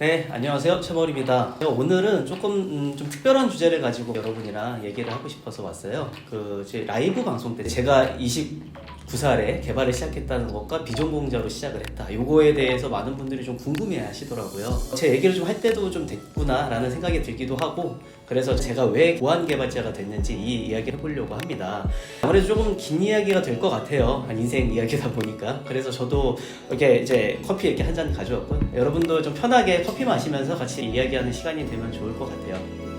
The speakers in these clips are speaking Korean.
네, 안녕하세요. 최머리입니다. 오늘은 조금 음, 좀 특별한 주제를 가지고 여러분이랑 얘기를 하고 싶어서 왔어요. 그 이제 라이브 방송 때 제가 29살에 개발을 시작했다는 것과 비전공자로 시작을 했다. 요거에 대해서 많은 분들이 좀 궁금해 하시더라고요. 제 얘기를 좀 할 때도 좀 됐구나라는 생각이 들기도 하고 그래서 제가 왜 보안 개발자가 됐는지 이 이야기를 해보려고 합니다. 아무래도 조금 긴 이야기가 될 것 같아요. 한 인생 이야기다 보니까. 그래서 저도 이렇게 이제 커피 이렇게 한 잔 가져왔고 여러분도 좀 편하게 커피 마시면서 같이 이야기하는 시간이 되면 좋을 것 같아요.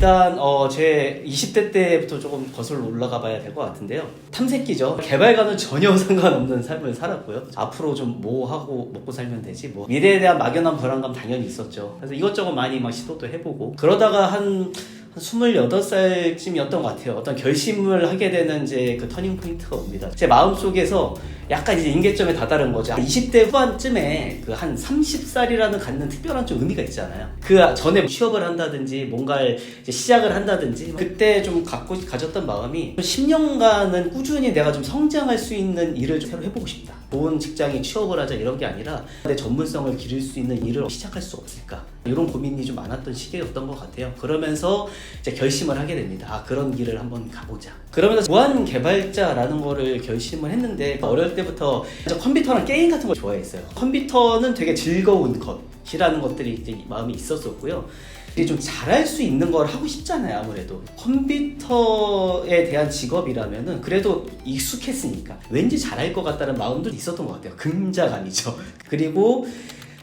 일단 어, 제 20대 때부터 조금 거슬러 올라가 봐야 될 것 같은데요. 탐색기죠. 개발과는 전혀 상관없는 삶을 살았고요. 앞으로 좀 뭐 하고 먹고 살면 되지 뭐 미래에 대한 막연한 불안감 당연히 있었죠. 그래서 이것저것 많이 막 시도도 해보고 그러다가 한 한 28살쯤이었던 것 같아요. 어떤 결심을 하게 되는 이제 그 터닝 포인트가 옵니다. 제 마음속에서 약간 이제 임계점에 다다른 거죠. 20대 후반쯤에 그 한 30살이라는 갖는 특별한 좀 의미가 있잖아요. 그 전에 취업을 한다든지 뭔가를 시작을 한다든지 그때 좀 갖고 가졌던 마음이 10년간은 꾸준히 내가 좀 성장할 수 있는 일을 좀 새로 해보고 싶다. 좋은 직장에 취업을 하자 이런 게 아니라 내 전문성을 기를 수 있는 일을 시작할 수 없을까 이런 고민이 좀 많았던 시기였던 것 같아요. 그러면서 이제 결심을 하게 됩니다. 아 그런 길을 한번 가보자. 그러면서 보안 개발자라는 거를 결심을 했는데 어릴 때부터 이제 컴퓨터랑 게임 같은 걸 좋아했어요. 컴퓨터는 되게 즐거운 것이라는 것들이 이제 마음이 있었었고요. 이게 좀 잘할 수 있는 걸 하고 싶잖아요 아무래도 컴퓨터에 대한 직업이라면은 그래도 익숙했으니까 왠지 잘할 것 같다는 마음도 있었던 것 같아요 긍자감이죠 그리고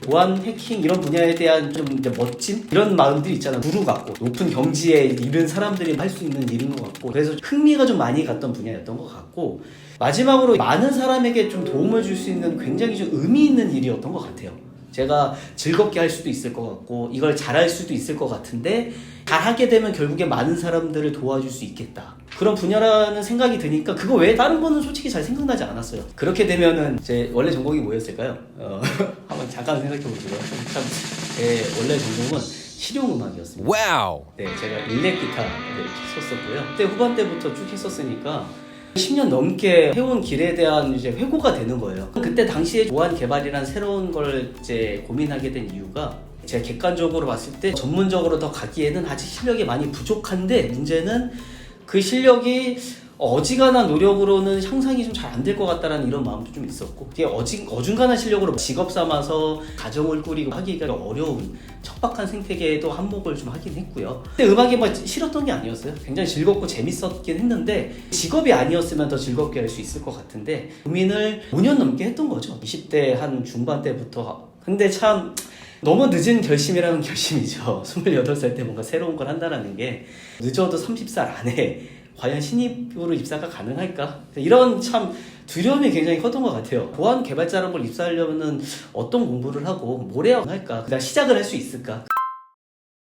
보안 해킹 이런 분야에 대한 좀 이제 멋짐 이런 마음들이 있잖아요. 구루 같고 높은 경지에 이른 사람들이 할 수 있는 일인 것 같고 그래서 흥미가 좀 많이 갔던 분야였던 것 같고 마지막으로 많은 사람에게 좀 도움을 줄 수 있는 굉장히 좀 의미 있는 일이었던 것 같아요 제가 즐겁게 할 수도 있을 것 같고 이걸 잘할 수도 있을 것 같은데 잘하게 되면 결국에 많은 사람들을 도와줄 수 있겠다 그런 분야라는 생각이 드니까 그거 외에 다른 거는 솔직히 잘 생각나지 않았어요 그렇게 되면은 제 원래 전공이 뭐였을까요? 어, 한번 잠깐 생각해 보세요 참 제 원래 전공은 실용음악이었습니다 와우. 네, 제가 일렉 기타를 쳤었고요. 그때 후반때부터 쭉 했었으니까 10년 넘게 해온 길에 대한 이제 회고가 되는 거예요. 그때 당시에 보안 개발이란 새로운 걸 이제 고민하게 된 이유가 제가 객관적으로 봤을 때 전문적으로 더 가기에는 아직 실력이 많이 부족한데 문제는 그 실력이 어지간한 노력으로는 향상이 좀 잘 안 될 것 같다라는 이런 마음도 좀 있었고 그게 어지, 어중간한 실력으로 직업 삼아서 가정을 꾸리고 하기가 어려운 척박한 생태계에도 한몫을 좀 하긴 했고요. 근데 음악이 뭐 싫었던 게 아니었어요. 굉장히 즐겁고 재밌었긴 했는데 직업이 아니었으면 더 즐겁게 할 수 있을 것 같은데 고민을 5년 넘게 했던 거죠. 20대 한 중반 때부터. 근데 참 너무 늦은 결심이라는 결심이죠. 28살 때 뭔가 새로운 걸 한다는 게. 늦어도 30살 안에 과연 신입으로 입사가 가능할까? 이런 참 두려움이 굉장히 컸던 것 같아요. 보안 개발자라는 걸 입사하려면 어떤 공부를 하고 뭘 해야 할까? 그다음 시작을 할 수 있을까?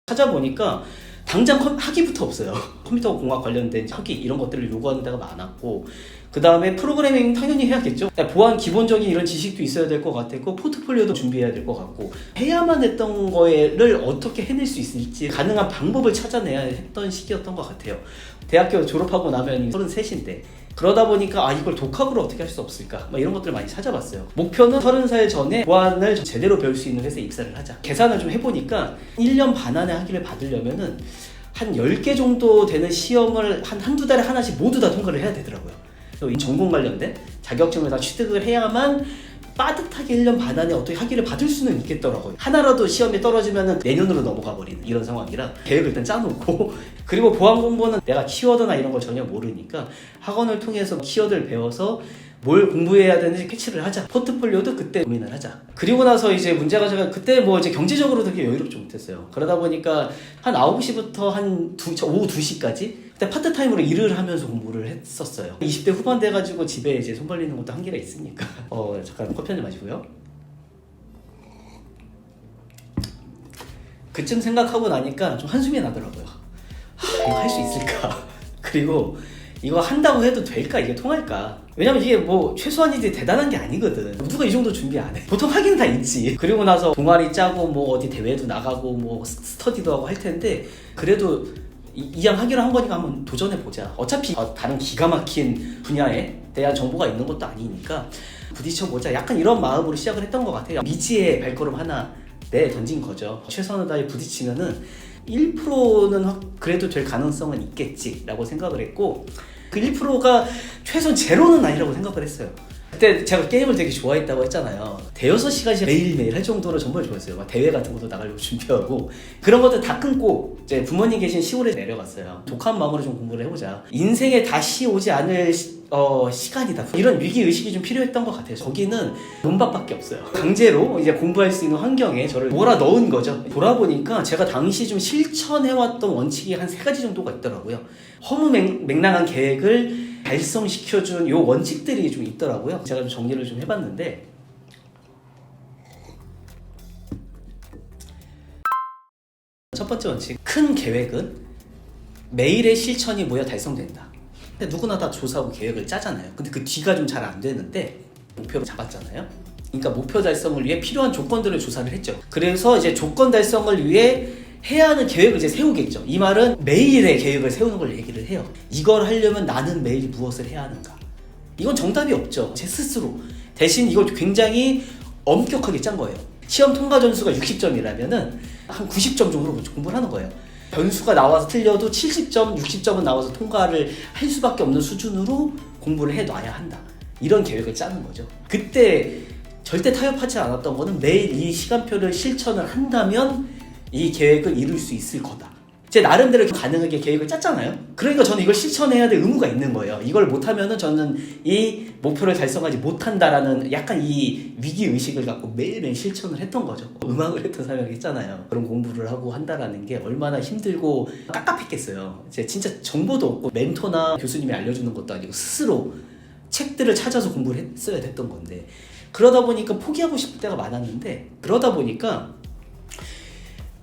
찾아보니까 당장 컴- 학위부터 없어요. 컴퓨터 공학 관련된 학위 이런 것들을 요구하는 데가 많았고 그 다음에 프로그래밍 당연히 해야겠죠. 보안 기본적인 이런 지식도 있어야 될 것 같았고 포트폴리오도 준비해야 될 것 같고 해야만 했던 거를 어떻게 해낼 수 있을지 가능한 방법을 찾아내야 했던 시기였던 것 같아요. 대학교 졸업하고 나면 33인데 그러다 보니까 아 이걸 독학으로 어떻게 할 수 없을까 막 이런 것들을 많이 찾아봤어요 목표는 30살 전에 보안을 제대로 배울 수 있는 회사에 입사를 하자 계산을 좀 해보니까 1년 반 안에 학위를 받으려면은 한 10개 정도 되는 시험을 한 한두 달에 하나씩 모두 다 통과를 해야 되더라고요 그래서 이 전공 관련된 자격증을 다 취득을 해야만 빠듯하게 1년 반 안에 어떻게 학위를 받을 수는 있겠더라고요. 하나라도 시험에 떨어지면 내년으로 넘어가 버리는 이런 상황이라 계획을 일단 짜놓고 그리고 보안 공부는 내가 키워드나 이런 걸 전혀 모르니까 학원을 통해서 키워드를 배워서 뭘 공부해야 되는지 캐치를 하자. 포트폴리오도 그때 고민을 하자. 그리고 나서 이제 문제가 제가 그때 뭐 이제 경제적으로 되게 여유롭지 못했어요. 그러다 보니까 한 9시부터 한 두, 오후 2시까지 그때 파트타임으로 일을 하면서 공부를 했었어요. 20대 후반 돼가지고 집에 이제 손 벌리는 것도 한계가 있으니까. 어, 잠깐 커피 한잔 마시고요. 그쯤 생각하고 나니까 좀 한숨이 나더라고요. 하, 이거 할 수 있을까? 그리고 이거 한다고 해도 될까? 이게 통할까? 왜냐면 이게 뭐 최소한이지 대단한 게 아니거든. 누가 이 정도 준비 안 해? 보통 하기는 다 있지. 그리고 나서 동아리 짜고 뭐 어디 대회도 나가고 뭐 스- 스터디도 하고 할 텐데 그래도 이- 이양하기로 한 거니까 한번 도전해 보자. 어차피 어, 다른 기가 막힌 분야에 대한 정보가 있는 것도 아니니까 부딪혀 보자. 약간 이런 마음으로 시작을 했던 것 같아요. 미지의 발걸음 하나 내 던진 거죠. 최선을 다해 부딪히면은 1%는 그래도 될 가능성은 있겠지라고 생각을 했고 그 1%가 최소한 제로는 아니라고 생각을 했어요. 그때 제가 게임을 되게 좋아했다고 했잖아요. 대여섯 시간씩 매일매일 할 정도로 정말 좋아했어요. 막 대회 같은 것도 나가려고 준비하고 그런 것들 다 끊고 이제 부모님 계신 시골에 내려갔어요. 독한 마음으로 좀 공부를 해보자. 인생에 다시 오지 않을 시, 어, 시간이다. 이런 위기 의식이 좀 필요했던 것 같아요. 거기는 논밭밖에 없어요. 강제로 이제 공부할 수 있는 환경에 저를 몰아 넣은 거죠. 돌아보니까 제가 당시 좀 실천해왔던 원칙이 한 세 가지 정도가 있더라고요. 허무맹랑한 계획을 달성시켜준 요 원칙들이 좀 있더라고요. 제가 좀 정리를 좀 해봤는데 첫 번째 원칙 큰 계획은 매일의 실천이 모여 달성된다. 근데 누구나 다 조사하고 계획을 짜잖아요. 근데 그 뒤가 좀 잘 안 되는데 목표를 잡았잖아요. 그러니까 목표 달성을 위해 필요한 조건들을 조사를 했죠. 그래서 이제 조건 달성을 위해 해야 하는 계획을 이제 세우겠죠. 이 말은 매일의 계획을 세우는 걸 얘기를 해요. 이걸 하려면 나는 매일 무엇을 해야 하는가? 이건 정답이 없죠. 제 스스로. 대신 이걸 굉장히 엄격하게 짠 거예요. 시험 통과 점수가 60점이라면은 한 90점 정도로 공부를 하는 거예요. 변수가 나와서 틀려도 70점, 60점은 나와서 통과를 할 수밖에 없는 수준으로 공부를 해 놔야 한다. 이런 계획을 짜는 거죠. 그때 절대 타협하지 않았던 거는 매일 이 시간표를 실천을 한다면 이 계획을 이룰 수 있을 거다. 제 나름대로 가능하게 계획을 짰잖아요. 그러니까 저는 이걸 실천해야 될 의무가 있는 거예요. 이걸 못하면은 저는 이 목표를 달성하지 못한다라는 약간 이 위기 의식을 갖고 매일매일 실천을 했던 거죠. 음악을 했던 사람이 했잖아요. 그런 공부를 하고 한다라는 게 얼마나 힘들고 깝깝했겠어요. 제 진짜 정보도 없고 멘토나 교수님이 알려주는 것도 아니고 스스로 책들을 찾아서 공부를 했어야 됐던 건데 그러다 보니까 포기하고 싶을 때가 많았는데 그러다 보니까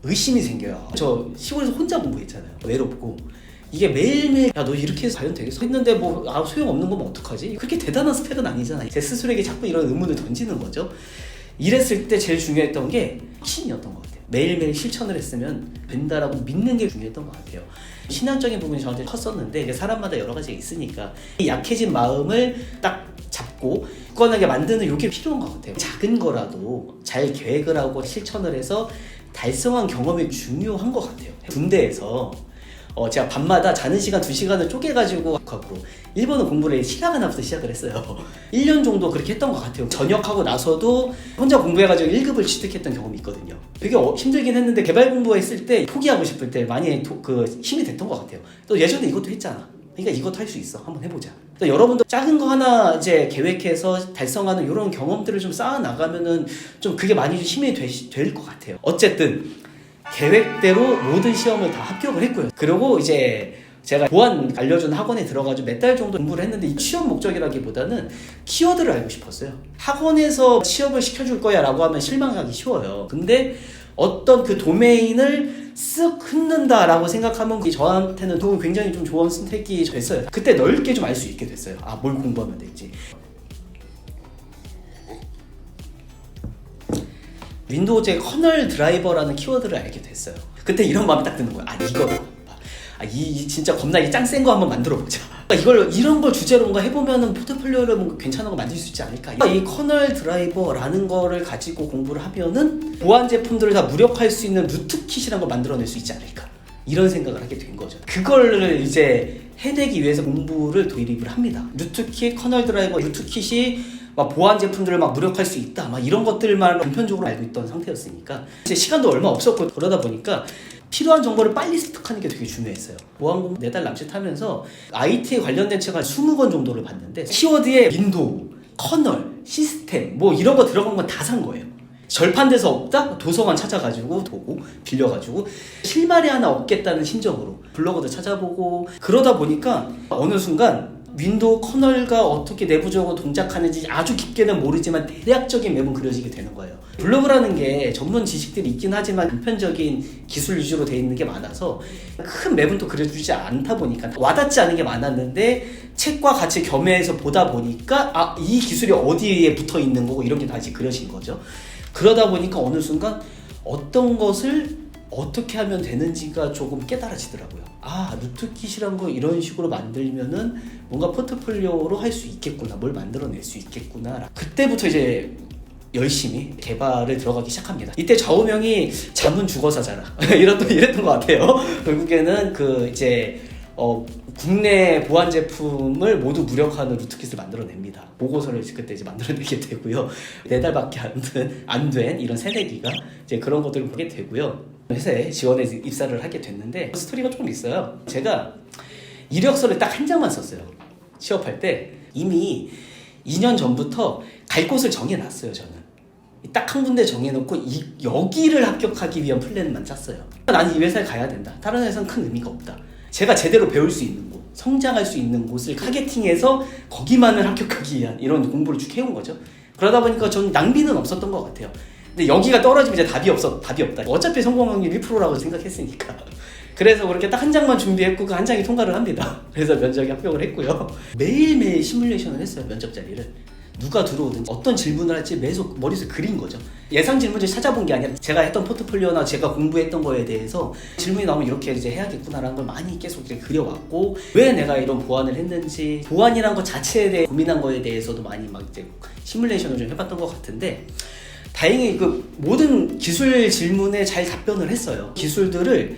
의심이 생겨요. 저 시골에서 혼자 공부했잖아요. 외롭고. 이게 매일매일 야 너 이렇게 해서 과연 되겠어? 했는데 뭐 아 소용없는 거면 어떡하지? 그렇게 대단한 스펙은 아니잖아요. 제 스스로에게 자꾸 이런 의문을 던지는 거죠. 이랬을 때 제일 중요했던 게 신이었던 것 같아요. 매일매일 실천을 했으면 된다라고 믿는 게 중요했던 것 같아요. 신앙적인 부분이 저한테 컸었는데 이게 사람마다 여러 가지가 있으니까 이 약해진 마음을 딱 잡고 굳건하게 만드는 요게 필요한 것 같아요. 작은 거라도 잘 계획을 하고 실천을 해서 달성한 경험이 중요한 것 같아요. 군대에서 어, 제가 밤마다 자는 시간 2시간을 쪼개가지고 학업으로 일본어 공부를 시간 하나부터 시작을 했어요. 1년 정도 그렇게 했던 것 같아요. 전역하고 나서도 혼자 공부해가지고 1급을 취득했던 경험이 있거든요. 되게 어, 힘들긴 했는데 개발 공부했을 때 포기하고 싶을 때 많이 도, 그 힘이 됐던 것 같아요. 또 예전에 이것도 했잖아. 그러니까 이것도 할 수 있어. 한번 해보자. 또 여러분도 작은 거 하나 이제 계획해서 달성하는 이런 경험들을 좀 쌓아 나가면은 좀 그게 많이 좀 힘이 될 것 같아요. 어쨌든 계획대로 모든 시험을 다 합격을 했고요. 그리고 이제 제가 보안 알려준 학원에 들어가지고 몇 달 정도 공부를 했는데 이 취업 목적이라기보다는 키워드를 알고 싶었어요. 학원에서 취업을 시켜줄 거야 라고 하면 실망하기 쉬워요. 근데 어떤 그 도메인을 쓱 흩는다라고 생각하면 저한테는 또 굉장히 좀 좋은 선택이 됐어요. 그때 넓게 좀 알 수 있게 됐어요. 아, 뭘 공부하면 될지. 윈도우즈의 커널 드라이버라는 키워드를 알게 됐어요. 그때 이런 마음이 딱 드는 거야. 아 이거다. 아, 이, 이 진짜 겁나 이 짱 센 거 한번 만들어 보자. 그러니까 이걸 이런 걸 주제로 뭔가 해보면은 포트폴리오를 뭔가 괜찮은 거 만들 수 있지 않을까. 이 커널 드라이버라는 거를 가지고 공부를 하면은 보안 제품들을 다 무력화할 수 있는 루트킷이라는 걸 만들어낼 수 있지 않을까. 이런 생각을 하게 된 거죠. 그거를 이제 해내기 위해서 공부를 도입을 합니다. 루트킷, 커널 드라이버, 루트킷이 막 보안 제품들을 막 무력할 수 있다. 막 이런 것들만 보편적으로 알고 있던 상태였으니까 이제 시간도 얼마 없었고 그러다 보니까 필요한 정보를 빨리 습득하는 게 되게 중요했어요. 보안 공부 네달 남짓 하면서 IT에 관련된 책을 한 20권 정도를 봤는데 키워드에 윈도우, 커널, 시스템 뭐 이런 거 들어간 건 다 산 거예요. 절판돼서 없다? 도서관 찾아가지고 보고 빌려가지고 실마리 하나 얻겠다는 심정으로 블로그도 찾아보고 그러다 보니까 어느 순간 윈도우 커널과 어떻게 내부적으로 동작하는지 아주 깊게는 모르지만 대략적인 맵은 그려지게 되는 거예요. 블로그라는 게 전문 지식들이 있긴 하지만 단편적인 기술 위주로 돼 있는 게 많아서 큰 맵은 또 그려주지 않다 보니까 와닿지 않은 게 많았는데 책과 같이 겸해서 보다 보니까 아 이 기술이 어디에 붙어 있는 거고 이런 게 다시 그려진 거죠. 그러다 보니까 어느 순간 어떤 것을 어떻게 하면 되는지가 조금 깨달아지더라고요. 아 루트킷이란 거 이런 식으로 만들면은 뭔가 포트폴리오로 할 수 있겠구나 뭘 만들어낼 수 있겠구나 그때부터 이제 열심히 개발을 들어가기 시작합니다. 이때 좌우명이 잠은 죽어서 자라 이랬던 이랬던 것 같아요. 결국에는 그 이제 어, 국내 보안 제품을 모두 무력화하는 루트킷을 만들어냅니다. 보고서를 그때 이제 만들어내게 되고요. 네 달밖에 안된 된 이런 새내기가 이제 그런 것들을 보게 되고요. 회사에 지원해 입사를 하게 됐는데 스토리가 조금 있어요. 제가 이력서를 딱 한 장만 썼어요. 취업할 때 이미 2년 전부터 갈 곳을 정해놨어요. 저는 딱 한 군데 정해놓고 이, 여기를 합격하기 위한 플랜만 짰어요. 나는 이 회사에 가야 된다. 다른 회사는 큰 의미가 없다. 제가 제대로 배울 수 있는 곳, 성장할 수 있는 곳을 타겟팅해서 거기만을 합격하기 위한 이런 공부를 쭉 해온 거죠. 그러다 보니까 전 낭비는 없었던 것 같아요. 근데 여기가 떨어지면 이제 답이 없어, 답이 없다. 어차피 성공 확률 1%라고 생각했으니까. 그래서 그렇게 딱 한 장만 준비했고 그 한 장이 통과를 합니다. 그래서 면접에 합격을 했고요. 매일매일 시뮬레이션을 했어요, 면접 자리를. 누가 들어오든지 어떤 질문을 할지 계속 머릿속에 그린 거죠. 예상 질문지 찾아본 게 아니라 제가 했던 포트폴리오나 제가 공부했던 거에 대해서 질문이 나오면 이렇게 이제 해야겠구나라는 걸 많이 계속 이제 그려왔고 왜 내가 이런 보안을 했는지 보안이란 것 자체에 대해 고민한 거에 대해서도 많이 막 이제 시뮬레이션을 좀 해봤던 것 같은데 다행히 그 모든 기술 질문에 잘 답변을 했어요. 기술들을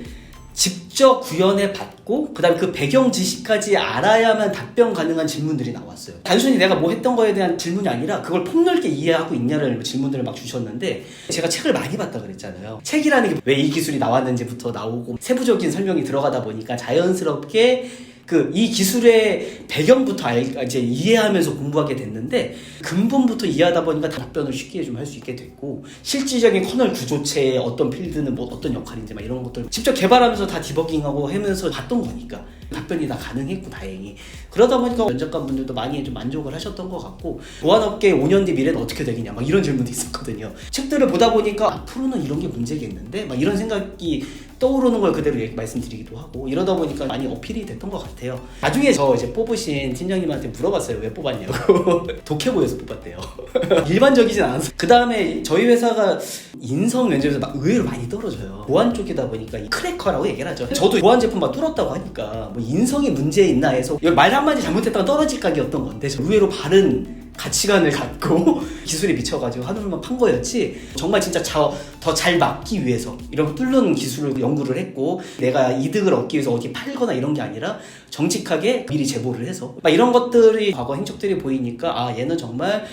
직접 구현해 받고 그다음에 그 배경 지식까지 알아야만 답변 가능한 질문들이 나왔어요. 단순히 내가 뭐 했던 거에 대한 질문이 아니라 그걸 폭넓게 이해하고 있냐를 질문들을 막 주셨는데 제가 책을 많이 봤다 그랬잖아요. 책이라는 게 왜 이 기술이 나왔는지부터 나오고 세부적인 설명이 들어가다 보니까 자연스럽게 그 이 기술의 배경부터 알, 이제 이해하면서 공부하게 됐는데 근본부터 이해하다 보니까 답변을 쉽게 좀 할 수 있게 됐고 실질적인 커널 구조체의 어떤 필드는 뭐 어떤 역할인지 막 이런 것들 직접 개발하면서 다 디버깅하고 하면서 봤던 거니까 답변이 다 가능했고 다행히. 그러다 보니까 면접관 분들도 많이 좀 만족을 하셨던 것 같고 보안업계 5년 뒤 미래는 어떻게 되겠냐 막 이런 질문도 있었거든요. 책들을 보다 보니까 앞으로는 이런 게 문제겠는데 막 이런 생각이 떠오르는 걸 그대로 말씀드리기도 하고 이러다 보니까 많이 어필이 됐던 것 같아요. 나중에 저 이제 뽑으신 팀장님한테 물어봤어요. 왜 뽑았냐고. 독해 보여서 뽑았대요. 일반적이진 않았어. 그 다음에 저희 회사가 인성 면접에서 막 의외로 많이 떨어져요. 보안 쪽이다 보니까 이 크래커라고 얘기를 하죠. 저도 보안 제품 막 뚫었다고 하니까 뭐 인성이 문제 있나 해서 말 한마디 잘못했다가 떨어질 각이었던 건데 의외로 바른 가치관을 갖고 기술에 미쳐가지고 하늘만 판 거였지 정말 진짜 더 잘 막기 위해서 이런 뚫는 기술을 연구를 했고 내가 이득을 얻기 위해서 어디 팔거나 이런 게 아니라 정직하게 미리 제보를 해서 막 이런 것들이 과거 행적들이 보이니까 아 얘는 정말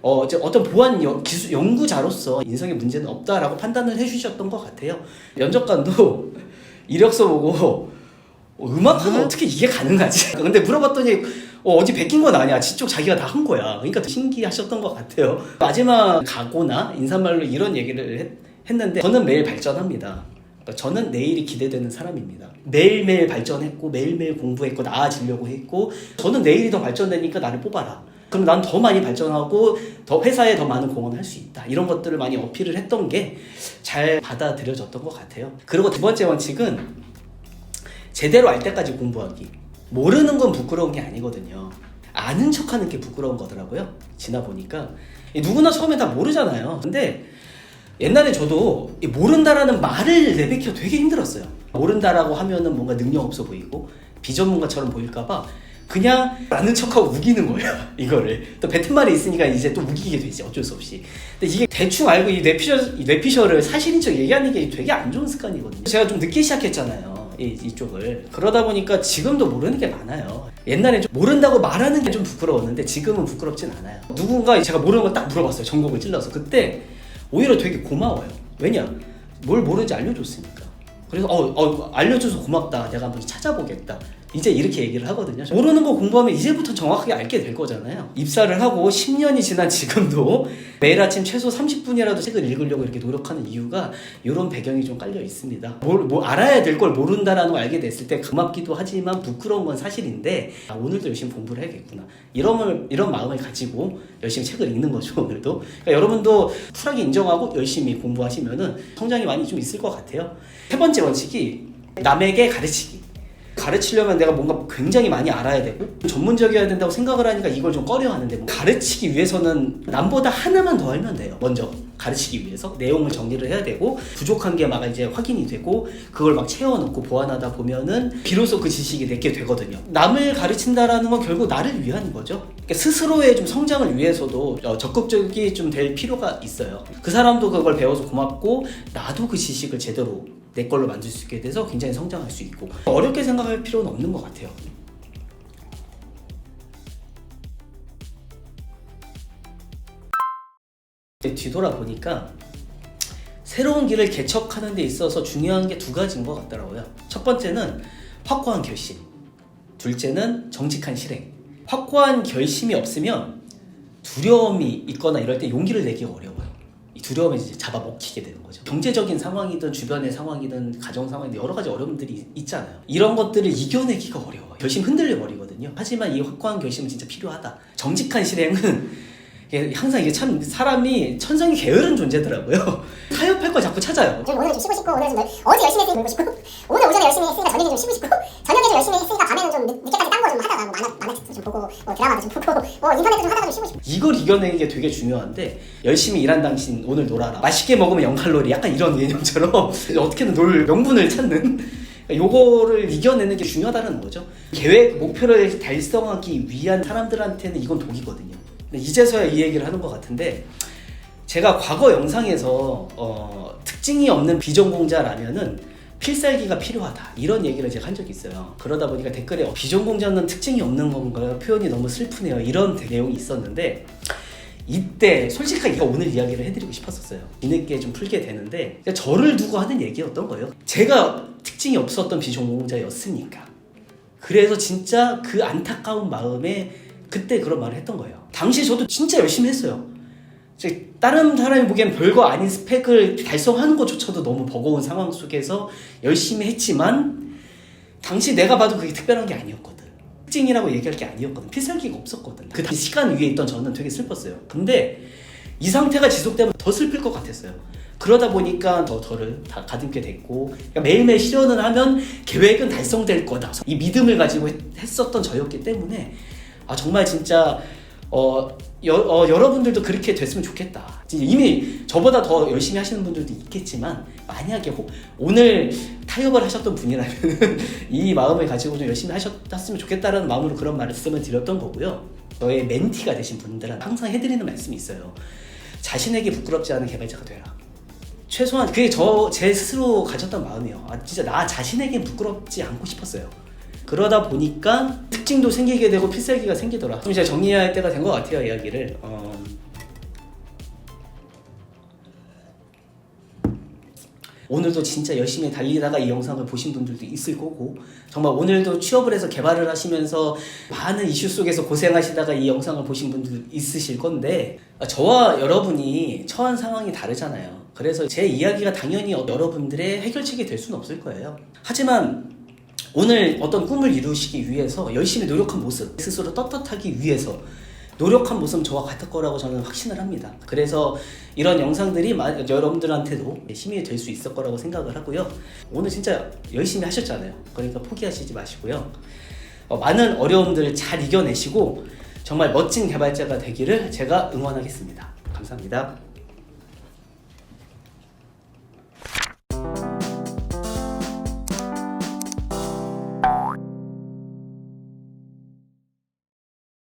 어, 이제 어떤 보안 여, 기술 연구자로서 인성에 문제는 없다라고 판단을 해주셨던 것 같아요. 면접관도 이력서 보고 어, 음악하면 어떻게 이게 가능하지? 근데 물어봤더니 어, 어디 베낀 건 아니야. 지쪽 자기가 다 한 거야. 그러니까 신기하셨던 것 같아요. 마지막 각오나 인사말로 이런 얘기를 했, 했는데 저는 매일 발전합니다. 그러니까 저는 내일이 기대되는 사람입니다. 매일매일 발전했고 매일매일 공부했고 나아지려고 했고 저는 내일이 더 발전되니까 나를 뽑아라. 그럼 난 더 많이 발전하고 더 회사에 더 많은 공헌을 할수 있다. 이런 것들을 많이 어필을 했던 게 잘 받아들여졌던 것 같아요. 그리고 두 번째 원칙은 제대로 알 때까지 공부하기. 모르는 건 부끄러운 게 아니거든요. 아는 척 하는 게 부끄러운 거더라고요. 지나 보니까. 누구나 처음에 다 모르잖아요. 근데 옛날에 저도 이 모른다라는 말을 내뱉기가 되게 힘들었어요. 모른다라고 하면은 뭔가 능력 없어 보이고 비전문가처럼 보일까봐 그냥 아는 척하고 우기는 거예요. 이거를 또 뱉은 말이 있으니까 이제 또 우기게 되지 어쩔 수 없이. 근데 이게 대충 알고 이 뇌피셜 이 뇌피셜을 사실인 척 얘기하는 게 되게 안 좋은 습관이거든요. 제가 좀 늦게 시작했잖아요. 이, 이쪽을 그러다 보니까 지금도 모르는 게 많아요. 옛날에 좀 모른다고 말하는 게 좀 부끄러웠는데 지금은 부끄럽진 않아요. 누군가 제가 모르는 거 딱 물어봤어요. 전곡을 찔러서 그때 오히려 되게 고마워요. 왜냐? 뭘 모르는지 알려줬으니까. 그래서 어, 어 알려줘서 고맙다. 내가 한번 찾아보겠다. 이제 이렇게 얘기를 하거든요. 모르는 거 공부하면 이제부터 정확하게 알게 될 거잖아요. 입사를 하고 10년이 지난 지금도 매일 아침 최소 30분이라도 책을 읽으려고 이렇게 노력하는 이유가 이런 배경이 좀 깔려 있습니다. 뭘, 뭐 알아야 될 걸 모른다라는 걸 알게 됐을 때 고맙기도 하지만 부끄러운 건 사실인데 아, 오늘도 열심히 공부를 해야겠구나. 이런, 이런 마음을 가지고 열심히 책을 읽는 거죠, 오늘도. 그러니까 여러분도 쿨하게 인정하고 열심히 공부하시면은 성장이 많이 좀 있을 것 같아요. 세 번째 원칙이 남에게 가르치기. 가르치려면 내가 뭔가 굉장히 많이 알아야 되고 전문적이어야 된다고 생각을 하니까 이걸 좀 꺼려 하는데 뭐 가르치기 위해서는 남보다 하나만 더 알면 돼요. 먼저 가르치기 위해서 내용을 정리를 해야 되고 부족한 게 막 이제 확인이 되고 그걸 막 채워넣고 보완하다 보면은 비로소 그 지식이 내게 되거든요. 남을 가르친다라는 건 결국 나를 위한 거죠. 그러니까 스스로의 좀 성장을 위해서도 어, 적극적이 좀 될 필요가 있어요. 그 사람도 그걸 배워서 고맙고 나도 그 지식을 제대로 내 걸로 만들 수 있게 돼서 굉장히 성장할 수 있고 어렵게 생각할 필요는 없는 것 같아요. 뒤돌아보니까 새로운 길을 개척하는 데 있어서 중요한 게 두 가지인 것 같더라고요. 첫 번째는 확고한 결심. 둘째는 정직한 실행. 확고한 결심이 없으면 두려움이 있거나 이럴 때 용기를 내기가 어려워요. 이 두려움에 이제 잡아먹히게 되는 거죠. 경제적인 상황이든 주변의 상황이든 가정 상황이든 여러 가지 어려움들이 있- 있잖아요. 이런 것들을 이겨내기가 어려워요. 결심 흔들려 버리거든요. 하지만 이 확고한 결심은 진짜 필요하다. 정직한 실행은 항상 이게 참 사람이 천성이 게으른 존재더라고요. 타협할 걸 자꾸 찾아요. 좀 오늘 좀 쉬고 싶고 오늘 좀 어제 열심히 했으니 놀고 싶고 오늘 오전에 열심히 했으니까 저녁에 좀 쉬고 싶고 저녁에 좀 열심히 했으니까 밤에는 좀 늦, 늦게 좀 보고 뭐 드라마도 좀 보고 뭐 인터넷도 좀 하다가 좀 쉬고 싶고 이걸 이겨내는 게 되게 중요한데 열심히 일한 당신 오늘 놀아라. 맛있게 먹으면 0칼로리. 약간 이런 개념처럼 어떻게든 놀 명분을 찾는 요거를 이겨내는 게 중요하다는 거죠. 계획 목표를 달성하기 위한 사람들한테는 이건 독이거든요. 근데 이제서야 이 얘기를 하는 것 같은데 제가 과거 영상에서 어, 특징이 없는 비전공자라면은 필살기가 필요하다. 이런 얘기를 제가 한 적이 있어요. 그러다 보니까 댓글에 어, 비전공자는 특징이 없는 건가요? 표현이 너무 슬프네요. 이런 내용이 있었는데 이때 솔직하게 오늘 이야기를 해드리고 싶었었어요. 뒤늦게 좀 풀게 되는데 그러니까 저를 두고 하는 얘기였던 거예요. 제가 특징이 없었던 비전공자였으니까. 그래서 진짜 그 안타까운 마음에 그때 그런 말을 했던 거예요. 당시 저도 진짜 열심히 했어요 이제 다른 사람이 보기엔 별거 아닌 스펙을 달성하는 것조차도 너무 버거운 상황 속에서 열심히 했지만 당시 내가 봐도 그게 특별한 게 아니었거든. 특징이라고 얘기할 게 아니었거든. 필살기가 없었거든. 그 시간 위에 있던 저는 되게 슬펐어요. 근데 이 상태가 지속되면 더 슬플 것 같았어요. 그러다 보니까 더 저를 다 가듬게 됐고 그러니까 매일매일 실현을 하면 계획은 달성될 거다. 이 믿음을 가지고 했- 했었던 저였기 때문에 아 정말 진짜 어, 여, 어, 여러분들도 그렇게 됐으면 좋겠다. 이미 저보다 더 열심히 하시는 분들도 있겠지만 만약에 호- 오늘 타협을 하셨던 분이라면 이 마음을 가지고 좀 열심히 하셨으면 좋겠다라는 마음으로 그런 말씀을 드렸던 거고요. 저의 멘티가 되신 분들은 항상 해드리는 말씀이 있어요. 자신에게 부끄럽지 않은 개발자가 되라. 최소한 그게 저 제 스스로 가졌던 마음이에요. 아 진짜 나 자신에겐 부끄럽지 않고 싶었어요. 그러다 보니까 특징도 생기게 되고 필살기가 생기더라. 좀 이제 정리해야 할 때가 된 것 같아요 이야기를. 어... 오늘도 진짜 열심히 달리다가 이 영상을 보신 분들도 있을 거고 정말 오늘도 취업을 해서 개발을 하시면서 많은 이슈 속에서 고생하시다가 이 영상을 보신 분들 있으실 건데 아, 저와 여러분이 처한 상황이 다르잖아요. 그래서 제 이야기가 당연히 여러분들의 해결책이 될 수는 없을 거예요. 하지만 오늘 어떤 꿈을 이루시기 위해서 열심히 노력한 모습, 스스로 떳떳하기 위해서 노력한 모습은 저와 같을 거라고 저는 확신을 합니다. 그래서 이런 영상들이 마- 여러분들한테도 힘이 될 수 있을 거라고 생각을 하고요. 오늘 진짜 열심히 하셨잖아요. 그러니까 포기하시지 마시고요. 어, 많은 어려움들을 잘 이겨내시고 정말 멋진 개발자가 되기를 제가 응원하겠습니다. 감사합니다.